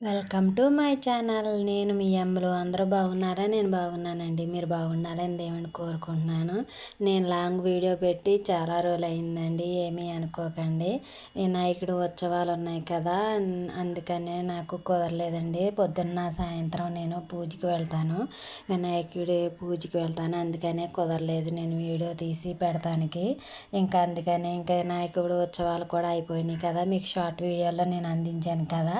Welcome to my channel. నేను మీ అమ్మలు. అందరూ బాగున్నారా? నేను బాగున్నానండి. మీరు బాగుండాలని దేవుని కోరుకుంటున్నాను. నేను లాంగ్ వీడియో పెట్టి చాలా రోజులు అయిందండి ఏమీ అనుకోకండి. వినాయకుడు ఉత్సవాలు ఉన్నాయి కదా. అందుకనే నాకు కుదరలేదండి. పొద్దున్న సాయంత్రం నేను పూజకి వెళ్తాను. వినాయకుడి పూజకి వెళ్తాను. అందుకనే కుదరలేదు నేను వీడియో తీసి పెడతానికి. ఇంకా అందుకనే ఇంకా వినాయకుడు ఉత్సవాలు కూడా అయిపోయినాయి కదా. మీకు షార్ట్ వీడియోలో నేను అందించాను కదా.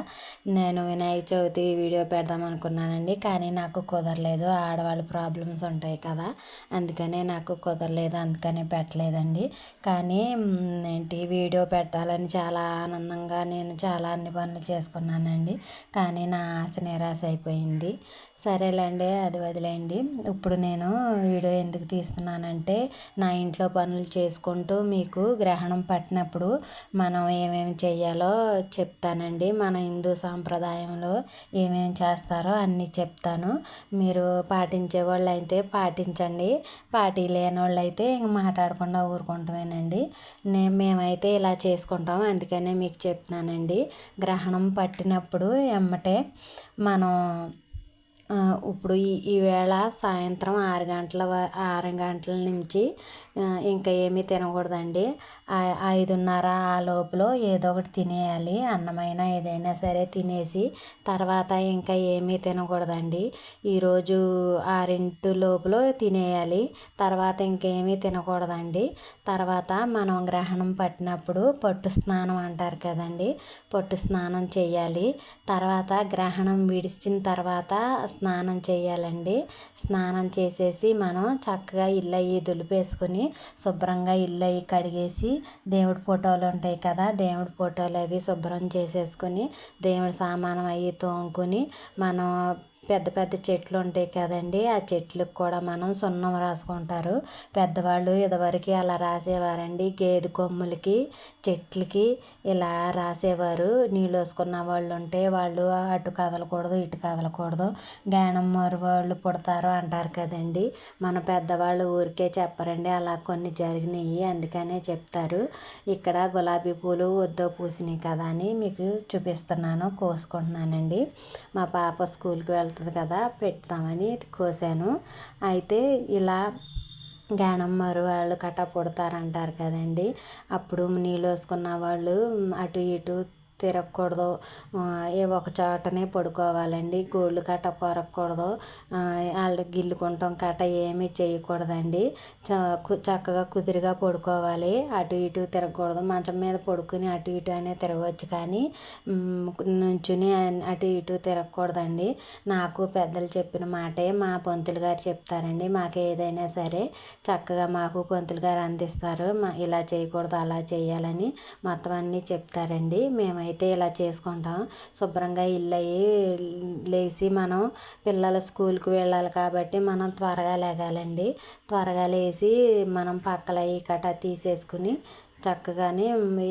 నేను వినాయక చవితి వీడియో పెడదాం అనుకున్నానండి కానీ నాకు కుదరలేదు. ఆడవాళ్ళ ప్రాబ్లమ్స్ ఉంటాయి కదా అందుకనే నాకు కుదరలేదు అందుకనే పెట్టలేదండి. కానీ ఏంటి వీడియో పెట్టాలని చాలా ఆనందంగా నేను చాలా అన్ని పనులు చేసుకున్నానండి. కానీ నా ఆశ నిరాశ అయిపోయింది. సరేలేండి అది వదిలేయండి. ఇప్పుడు నేను వీడియో ఎందుకు తీస్తున్నానంటే నా ఇంట్లో పనులు చేసుకుంటూ మీకు గ్రహణం పట్టినప్పుడు మనం ఏమేమి చేయాలో చెప్తానండి. మన హిందూ సాంప్రదాయం సాంప్రదాయంలో ఏమేమి చేస్తారో అన్నీ చెప్తాను. మీరు పాటించే వాళ్ళు అయితే పాటించండి. పాటి లేని వాళ్ళు అయితే ఇంక మాట్లాడకుండా ఊరుకుంటామేనండి. నేను మేమైతే ఇలా చేసుకుంటాం. అందుకనే మీకు చెప్తున్నానండి. గ్రహణం పట్టినప్పుడు ఎమ్మటే మనం ఇప్పుడు ఈ ఈవేళ సాయంత్రం ఆరు గంటల ఆరు గంటల నుంచి ఇంకా ఏమీ తినకూడదండి. ఐదున్నర ఆ లోపల ఏదో ఒకటి తినేయాలి అన్నమైన ఏదైనా సరే తినేసి తర్వాత ఇంకా ఏమీ తినకూడదండి. ఈరోజు ఆరింటి లోపల తినేయాలి తర్వాత ఇంకేమీ తినకూడదండి. తర్వాత మనం గ్రహణం పట్టినప్పుడు పట్టు స్నానం అంటారు కదండి పట్టు స్నానం చేయాలి. తర్వాత గ్రహణం విడిచిన తర్వాత స్నానం చేయాలండి. స్నానం చేసేసి మనం చక్కగా ఇల్లు అయ్యి దులిపేసుకొని శుభ్రంగా ఇల్లు అయ్యి కడిగేసి దేవుడి ఫోటోలు ఉంటాయి కదా దేవుడి ఫోటోలు అవి శుభ్రం చేసేసుకొని దేవుడి సామానం అవి తోముకొని మనం పెద్ద పెద్ద చెట్లు ఉంటాయి కదండి. ఆ చెట్లకు కూడా మనం సున్నం రాసుకుంటారు. పెద్దవాళ్ళు ఇదివరకు అలా రాసేవారండి. గేదె కొమ్ములకి చెట్లకి ఇలా రాసేవారు. నీళ్ళు వేసుకున్న వాళ్ళు ఉంటే వాళ్ళు అటు కదలకూడదు ఇటు కదలకూడదు. జ్ఞానం మరు వాళ్ళు పుడతారు అంటారు కదండి. మన పెద్దవాళ్ళు ఊరికే చెప్పరండి. అలా కొన్ని జరిగినాయి అందుకనే చెప్తారు. ఇక్కడ గులాబీ పూలు వద్దో పూసినాయి కదా అని మీకు చూపిస్తున్నాను కోసుకుంటున్నానండి. మా పాప స్కూల్కి వెళ్తాను వస్తుంది కదా పెడతామని కోసాను. అయితే ఇలా గానమ్మరు వాళ్ళు కట్ట పుడతారంటారు కదండి. అప్పుడు నీళ్ళు వేసుకున్న వాళ్ళు అటు ఇటు తిరగకూడదు. ఏ ఒక చోటనే పడుకోవాలండి. గోళ్ళు కట్ట కొరకూడదు వాళ్ళు గిల్లుకుంటాం కట్ట ఏమీ చేయకూడదండి. చక్కగా కుదిరిగా పడుకోవాలి. అటు ఇటు తిరగకూడదు. మంచం మీద పడుకుని అటు ఇటు అనే తిరగవచ్చు కానీ నుంచుని అటు ఇటు తిరగకూడదండి. నాకు పెద్దలు చెప్పిన మాటే మా పంతులు గారు చెప్తారండి. మాకు ఏదైనా సరే చక్కగా మాకు పంతులు గారు అందిస్తారు. ఇలా చేయకూడదు అలా చేయాలని మొత్తం అన్నీ చెప్తారండి. మేము అయితే ఇలా చేసుకుంటాం. శుభ్రంగా ఇల్లు అయ్యి లేచి మనం పిల్లల స్కూల్కి వెళ్ళాలి కాబట్టి మనం త్వరగా లేగాలండి. త్వరగా లేచి మనం పక్కల ఈ కట్ట తీసేసుకుని చక్కగానే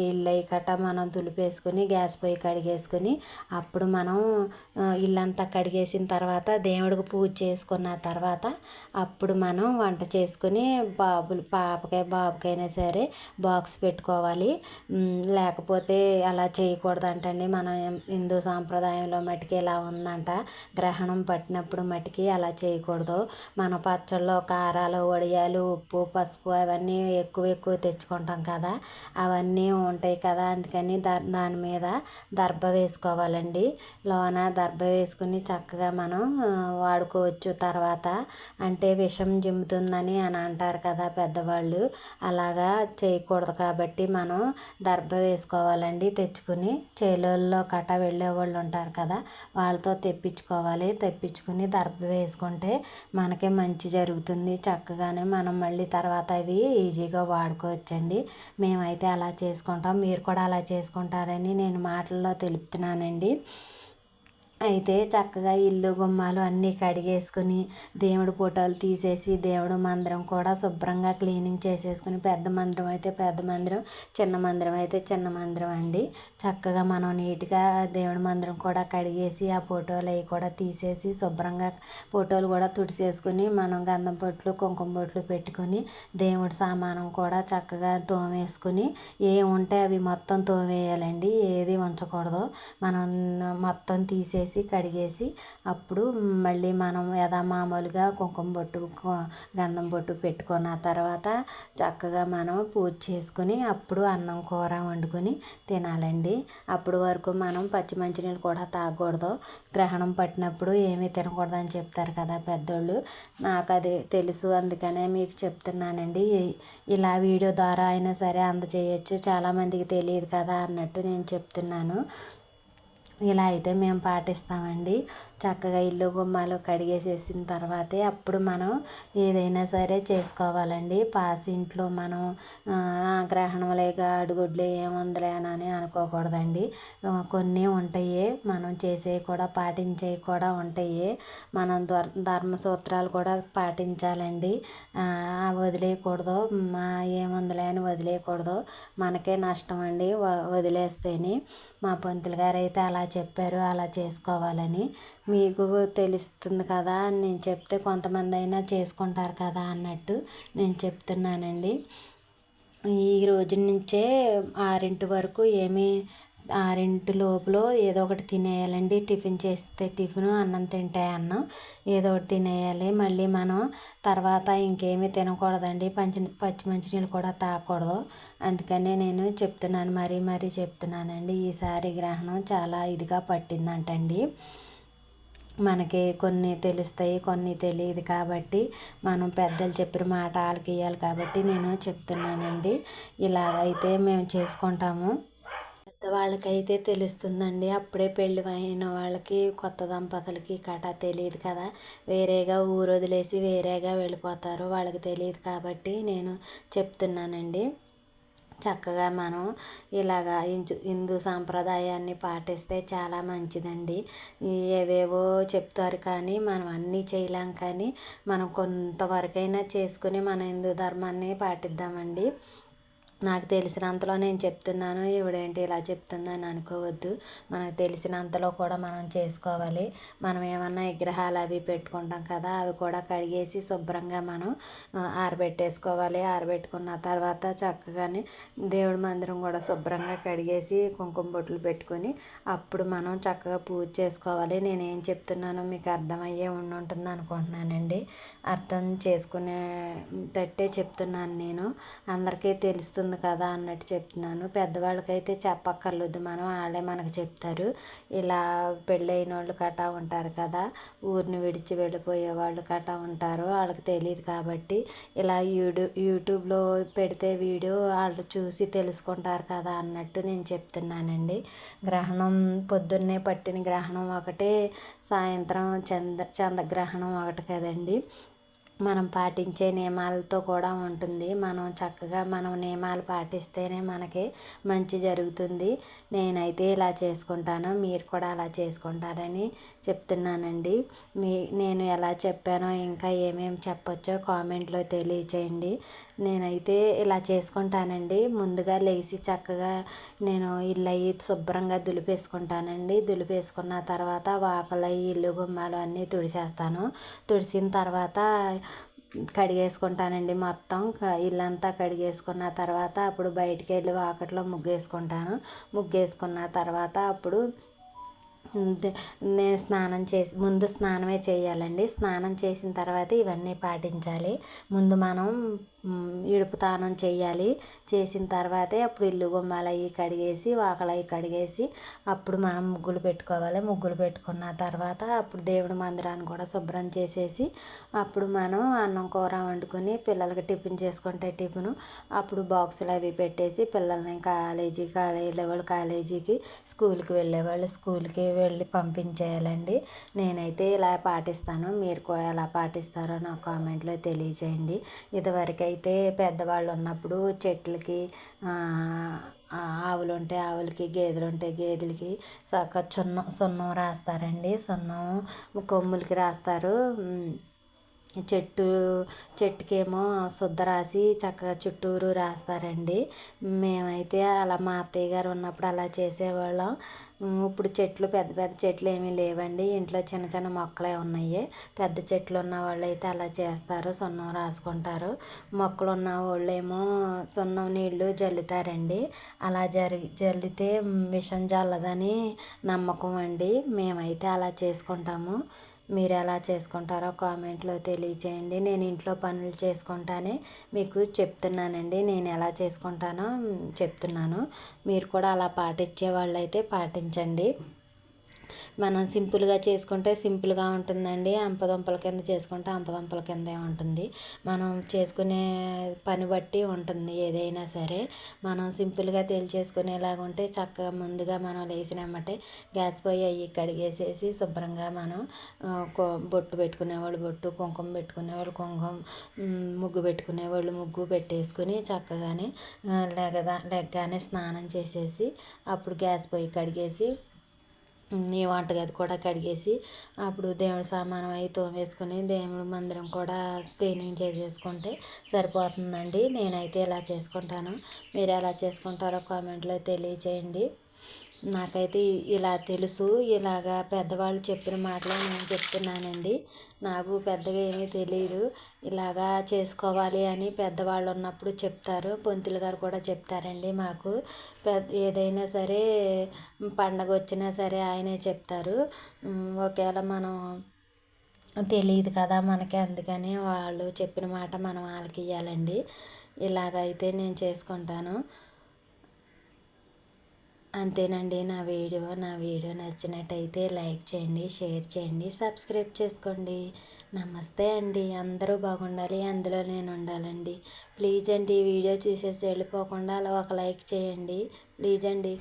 ఇల్లు కట్ట మనం దులిపేసుకొని గ్యాస్ పొయ్యి కడిగేసుకొని అప్పుడు మనం ఇల్లంతా కడిగేసిన తర్వాత దేవుడికి పూజ చేసుకున్న తర్వాత అప్పుడు మనం వంట చేసుకుని బాబులు పాపకై బాబుకైనా సరే బాక్స్ పెట్టుకోవాలి. లేకపోతే అలా చేయకూడదు అంటండి మనం హిందూ సాంప్రదాయంలో మటుకి ఇలా ఉందంట. గ్రహణం పట్టినప్పుడు మటుకి అలా చేయకూడదు. మన పచ్చళ్ళు కారాలు వడియాలు ఉప్పు పసుపు అవన్నీ ఎక్కువ ఎక్కువ తెచ్చుకుంటాం కదా. అవన్నీ ఉంటాయి కదా అందుకని ద దాని మీద దర్భ వేసుకోవాలండి. లోన దర్భ వేసుకుని చక్కగా మనం వాడుకోవచ్చు. తర్వాత అంటే విషం జిమ్ముతుందని అని అంటారు కదా పెద్దవాళ్ళు అలాగా చేయకూడదు కాబట్టి మనం దర్భ వేసుకోవాలండి. తెచ్చుకుని చేలోల్లో కట్ట వెళ్ళే వాళ్ళు ఉంటారు కదా వాళ్ళతో తెప్పించుకోవాలి. తెప్పించుకుని దర్భ వేసుకుంటే మనకి మంచి జరుగుతుంది. చక్కగానే మనం మళ్ళీ తర్వాత అవి ఈజీగా వాడుకోవచ్చండి. మేమైతే అలా చేసుకుంటాం మీరు కూడా అలా చేసుకుంటారని నేను మాటల్లో తెలుపుతున్నానండి. అయితే చక్కగా ఇల్లు గుమ్మాలు అన్నీ కడిగేసుకుని దేవుడి ఫోటోలు తీసేసి దేవుడు మందిరం కూడా శుభ్రంగా క్లీనింగ్ చేసేసుకుని పెద్ద మందిరం అయితే పెద్ద మందిరం చిన్న మందిరం అయితే చిన్న మందిరం అండి. చక్కగా మనం నీట్గా దేవుడి మందిరం కూడా కడిగేసి ఆ ఫోటోలు అవి కూడా తీసేసి శుభ్రంగా ఫోటోలు కూడా తుడిసేసుకుని మనం గంధం బొట్లు కుంకుమ బొట్లు పెట్టుకొని దేవుడి సామానం కూడా చక్కగా తోమేసుకుని ఏ ఉంటే అవి మొత్తం తోమేయాలండి. ఏది ఉంచకూడదు. మనం మొత్తం తీసేసి వేసి కడిగేసి అప్పుడు మళ్ళీ మనం యథా మామూలుగా కుంకుమ బొట్టు గంధం బొట్టు పెట్టుకున్న తర్వాత చక్కగా మనం పూజ చేసుకుని అప్పుడు అన్నం కూర వండుకొని తినాలండి. అప్పుడు వరకు మనం పచ్చి మంచినీళ్ళు కూడా తాగకూడదు. గ్రహణం పట్టినప్పుడు ఏమీ తినకూడదు అని చెప్తారు కదా పెద్దోళ్ళు. నాకు అది తెలుసు అందుకనే మీకు చెప్తున్నానండి. ఇలా వీడియో ద్వారా అయినా సరే అందజేయచ్చు. చాలామందికి తెలియదు కదా అన్నట్టు నేను చెప్తున్నాను. ఇలా అయితే మేము పాటిస్తామండి. చక్కగా ఇల్లు గుమ్మాలు కడిగేసేసిన తర్వాతే అప్పుడు మనం ఏదైనా సరే చేసుకోవాలండి. పాసి ఇంట్లో మనం గ్రహణం లేక అడుగుడ్లు ఏముందిలే అని అనుకోకూడదండి. కొన్ని ఉంటాయి మనం చేసేవి కూడా పాటించేవి కూడా ఉంటాయి. మనం ధర్మ సూత్రాలు కూడా పాటించాలండి. వదిలేయకూడదు. మా ఏముందిలే అని వదిలేయకూడదు. మనకే నష్టం అండి వదిలేస్తేనే. మా పంతులు గారు అయితే అలా చెప్పారు అలా చేసుకోవాలని. మీకు తెలుస్తుంది కదా అని నేను చెప్తే కొంతమంది అయినా చేసుకుంటారు కదా అన్నట్టు నేను చెప్తున్నానండి. ఈ రోజు నుంచే ఆరింటి వరకు ఏమీ ఆరింటి లోపల ఏదో ఒకటి తినేయాలండి. టిఫిన్ చేస్తే టిఫిన్ అన్నం తింటే అన్నం ఏదో ఒకటి తినేయాలి. మళ్ళీ మనం తర్వాత ఇంకేమీ తినకూడదండి. పంచి పచ్చి మంచినీళ్ళు కూడా తాగకూడదు అందుకనే నేను చెప్తున్నాను మరీ మరీ చెప్తున్నానండి. ఈసారి గ్రహణం చాలా ఇదిగా పట్టిందంటండి. మనకి కొన్ని తెలుస్తాయి కొన్ని తెలియదు కాబట్టి మనం పెద్దలు చెప్పిన మాట వాళ్ళకి ఇవ్వాలి కాబట్టి నేను చెప్తున్నానండి. ఇలాగైతే మేము చేసుకుంటాము. వాళ్ళకైతే తెలుస్తుందండి. అప్పుడే పెళ్ళి అయిన వాళ్ళకి కొత్త దంపతులకి కట తెలియదు కదా. వేరేగా ఊరు వదిలేసి వేరేగా వెళ్ళిపోతారు. వాళ్ళకి తెలియదు కాబట్టి నేను చెప్తున్నానండి. చక్కగా మనం ఇలాగా హిందూ సాంప్రదాయాన్ని పాటిస్తే చాలా మంచిదండి. ఏవేవో చెప్తారు కానీ మనం అన్నీ చేయలేం కానీ మనం కొంతవరకైనా చేసుకుని మన హిందూ ధర్మాన్ని పాటిద్దామండి. నాకు తెలిసినంతలో నేను చెప్తున్నాను ఈవిడేంటి ఇలా చెప్తుందని అనుకోవద్దు. మనకు తెలిసినంతలో కూడా మనం చేసుకోవాలి. మనం ఏమన్నా విగ్రహాలు అవి పెట్టుకుంటాం కదా అవి కూడా కడిగేసి శుభ్రంగా మనం ఆరబెట్టేసుకోవాలి. ఆరబెట్టుకున్న తర్వాత చక్కగానే దేవుడి మందిరం కూడా శుభ్రంగా కడిగేసి కుంకుమ బొట్లు పెట్టుకొని అప్పుడు మనం చక్కగా పూజ చేసుకోవాలి. నేనేం చెప్తున్నానో మీకు అర్థమయ్యే ఉండి ఉంటుంది అనుకుంటున్నానండి. అర్థం చేసుకునేటట్టే చెప్తున్నాను నేను. అందరికీ తెలుస్తుంది వస్తుంది కదా అన్నట్టు చెప్తున్నాను. పెద్దవాళ్ళకైతే చెప్పక్కర్లేదు. మనం వాళ్ళే మనకు చెప్తారు. ఇలా పెళ్ళైన వాళ్ళు కటా ఉంటారు కదా. ఊరిని విడిచి వెళ్ళిపోయే వాళ్ళు కటా ఉంటారు వాళ్ళకి తెలియదు కాబట్టి ఇలా యూడూ యూట్యూబ్లో పెడితే వీడియో వాళ్ళు చూసి తెలుసుకుంటారు కదా అన్నట్టు నేను చెప్తున్నానండి. గ్రహణం పొద్దున్నే పట్టిన గ్రహణం ఒకటే సాయంత్రం చంద్ర చంద్రగ్రహణం ఒకటి కదండి. మనం పాటించే నియమాలతో కూడా ఉంటుంది. మనం చక్కగా మనం నియమాలు పాటిస్తేనే మనకి మంచి జరుగుతుంది. నేనైతే ఇలా చేసుకుంటాను. మీరు కూడా అలా చేసుకుంటారని చెప్తున్నానండి. మీ నేను ఎలా చెప్పానో ఇంకా ఏమేమి చెప్పొచ్చో కామెంట్లో తెలియచేయండి. నేనైతే ఇలా చేసుకుంటానండి. ముందుగా లేచి చక్కగా నేను ఇల్లు అయ్యి శుభ్రంగా దులిపేసుకుంటానండి. దులిపేసుకున్న తర్వాత వాకలు ఇల్లు గుమ్మాలు అన్నీ తుడిచేస్తాను. తుడిచిన తర్వాత కడిగేసుకుంటానండి మొత్తం. ఇల్లంతా కడిగేసుకున్న తర్వాత అప్పుడు బయటికి వెళ్ళి వాకట్లో ముగ్గేసుకుంటాను. ముగ్గేసుకున్న తర్వాత అప్పుడు నేను స్నానం చేసి ముందు స్నానమే చేయాలండి. స్నానం చేసిన తర్వాత ఇవన్నీ పాటించాలి. ముందు మనం ఇడుపు తానం చేయాలి చేసిన తర్వాతే అప్పుడు ఇల్లు గుమ్మాలు అవి కడిగేసి వాకలు అవి కడిగేసి అప్పుడు మనం ముగ్గులు పెట్టుకోవాలి. ముగ్గులు పెట్టుకున్న తర్వాత అప్పుడు దేవుడి మందిరాన్ని కూడా శుభ్రం చేసేసి అప్పుడు మనం అన్నం కూర వండుకొని పిల్లలకి టిఫిన్ చేసుకుంటే టిఫిన్ అప్పుడు బాక్సులు అవి పెట్టేసి పిల్లల్ని కాలేజీకి వెళ్ళేవాళ్ళు కాలేజీకి స్కూల్కి వెళ్ళేవాళ్ళు స్కూల్కి వెళ్ళి పంపించేయాలండి. నేనైతే ఇలా పాటిస్తాను. మీరు కూడా ఎలా పాటిస్తారో నా కామెంట్లో తెలియజేయండి. అయితే పెద్దవాళ్ళు ఉన్నప్పుడు చెట్లకి ఆవులు ఉంటే ఆవులకి గేదెలు ఉంటే గేదెలకి చక్క సున్నం సున్నం రాస్తారండి. సున్నం కొమ్ములకి రాస్తారు. చెట్టు చెట్టుకేమో శుద్ధ రాసి చక్కగా చుట్టూరు రాస్తారండి. మేమైతే అలా మా అత్తయ్య గారు ఉన్నప్పుడు అలా చేసేవాళ్ళం. ఇప్పుడు చెట్లు పెద్ద పెద్ద చెట్లు ఏమీ లేవండి. ఇంట్లో చిన్న చిన్న మొక్కలే ఉన్నాయి. పెద్ద చెట్లు ఉన్న వాళ్ళు అయితే అలా చేస్తారు సున్నం రాసుకుంటారు. మొక్కలు ఉన్న వాళ్ళు ఏమో సున్నం నీళ్ళు జల్లుతారండి. అలా జరి జల్లితే విషం జల్లదని నమ్మకం అండి. మేమైతే అలా చేసుకుంటాము. మీరు ఎలా చేసుకుంటారో కామెంట్లో తెలియచేయండి. నేను ఇంట్లో పనులు చేసుకుంటానే మీకు చెప్తున్నానండి. నేను ఎలా చేసుకుంటానో చెప్తున్నాను. మీరు కూడా అలా పాటించే వాళ్ళైతే పాటించండి. మనం సింపుల్గా చేసుకుంటే సింపుల్గా ఉంటుందండి. అంపదంపల కింద చేసుకుంటే అంపదంపల కిందే ఉంటుంది. మనం చేసుకునే పని బట్టి ఉంటుంది ఏదైనా సరే. మనం సింపుల్గా తెలిచేసుకునేలాగా ఉంటే చక్కగా ముందుగా మనం లేచినామంటే గ్యాస్ పొయ్యి అవి కడిగేసేసి శుభ్రంగా మనం బొట్టు పెట్టుకునేవాళ్ళు బొట్టు కుంకుమ పెట్టుకునేవాళ్ళు కుంకుమ ముగ్గు పెట్టుకునేవాళ్ళు ముగ్గు పెట్టేసుకుని చక్కగానే లెగదా లెగ్గానే స్నానం చేసేసి అప్పుడు గ్యాస్ పొయ్యి కడిగేసి ఈ వంటగది కూడా కడిగేసి అప్పుడు దేవుడి సామానం అవి తోమేసుకుని దేవుడి మందిరం కూడా క్లీనింగ్ చేసేసుకుంటే సరిపోతుందండి. నేనైతే ఇలా చేసుకుంటాను. మీరు ఎలా చేసుకుంటారో కామెంట్లో తెలియచేయండి. నాకైతే ఇలా తెలుసు ఇలాగా పెద్దవాళ్ళు చెప్పిన మాటలే నేను చెప్తున్నానండి. నాకు పెద్దగా ఏమీ తెలియదు ఇలాగా చేసుకోవాలి అని పెద్దవాళ్ళు ఉన్నప్పుడు చెప్తారు. పొంతులు గారు కూడా చెప్తారండి మాకు. పెద్ద ఏదైనా సరే పండగ వచ్చినా సరే ఆయనే చెప్తారు. ఒకవేళ మనం తెలియదు కదా మనకి అందుకని వాళ్ళు చెప్పిన మాట మనం వాళ్ళకి ఇవ్వాలండి ఇలాగైతే నేను చేసుకుంటాను. అంతేనండి. నా వీడియో నా వీడియో నచ్చినట్టయితే లైక్ చేయండి షేర్ చేయండి సబ్స్క్రైబ్ చేసుకోండి. నమస్తే అండి. అందరూ బాగుండాలి అందులో నేను ఉండాలండి. ప్లీజ్ అండి ఈ వీడియో చూసేసి వెళ్ళిపోకుండా అలా ఒక లైక్ చేయండి. ప్లీజ్ అండి.